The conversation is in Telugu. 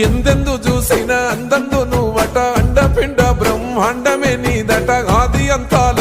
ఎందెందు చూసిన అందందు నువ్వట అండపిండ బ్రహ్మాండమే నీదట ఆది అంతాల